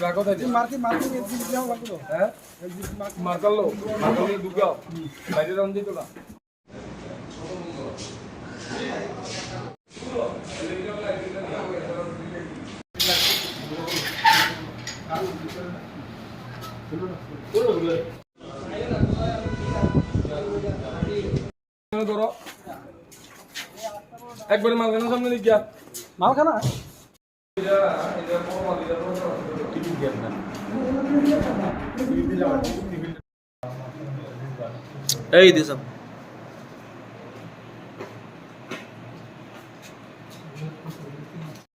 দাও মার্কে মার্কে এক্সিট দেওয়া লাগবে। তো হ্যাঁ মার্কালো মার্কালো দুগাও বাইরে রাউন্ড দিতো না ধরো একবারে মালখানা সামনে লিখ মালখানা? এই দিসাম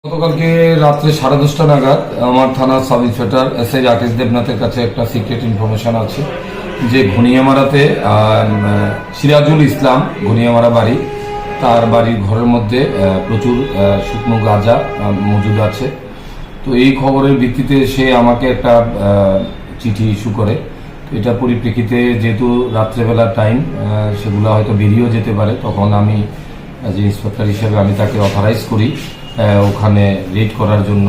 গতকালকে রাত্রে সাড়ে দশটা নাগাদ আমার থানার sub inspector S I Rakesh দেবনাথের কাছে একটা সিক্রেট ইনফরমেশন আছে যে ঘনিয়ামারাতে সিরাজুল ইসলাম, ঘনিয়ামারা বাড়ি তার বাড়ির ঘরের মধ্যে প্রচুর শুকনো গাঁজা মজুদ আছে। তো এই খবরের ভিত্তিতে সে আমাকে একটা চিঠি ইস্যু করে। তো এটার পরিপ্রেক্ষিতে যেহেতু রাত্রেবেলা টাইম সেগুলো হয়তো বেরিয়েও যেতে পারে, তখন আমি যে ইন্সপেক্টর হিসেবে আমি তাকে অথরাইজ করি ওখানে রেড করার জন্য।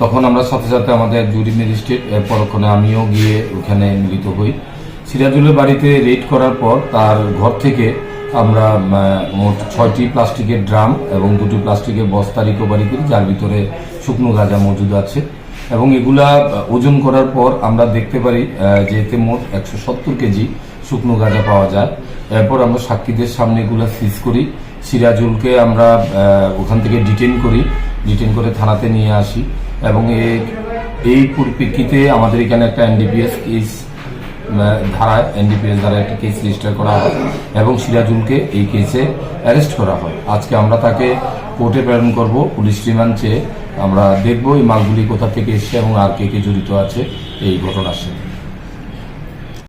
তখন আমরা সাথে সাথে আমাদের জুরি ম্যাজিস্ট্রেট পরক্ষণে আমিও গিয়ে ওখানে মিলিত হই। সিরাজুলের বাড়িতে রেড করার পর তার ঘর থেকে আমরা মোট ছয়টি প্লাস্টিকের ড্রাম এবং দুটি প্লাস্টিকের বস্তা রিকভারি করি, যার ভিতরে শুকনো গাঁজা মজুদ আছে। এবং এগুলা ওজন করার পর আমরা দেখতে পারি যে এতে মোট একশো সত্তর কেজি শুকনো গাঁজা পাওয়া যায়। এরপর আমরা সাক্ষীদের সামনে এগুলা সিজ করি। সিরাজুলকে আমরা ওখান থেকে ডিটেন করি ডিটেন করে থানাতে নিয়ে আসি। এবং এই পরিপ্রেক্ষিতে আমাদের এখানে একটা এনডিপিএস কেস ধারায় এনডিপিএস দ্বারা একটি কেস রেজিস্টার করা হয় এবং সিরাজুলকে এই কেসে অ্যারেস্ট করা হয়। আজকে আমরা তাকে কোর্টে প্রেরণ করব, পুলিশ রিমান্ড চেয়ে। আমরা দেখব এই মালগুলি কোথা থেকে এসছে এবং আর কে কে জড়িত আছে এই ঘটনার সাথে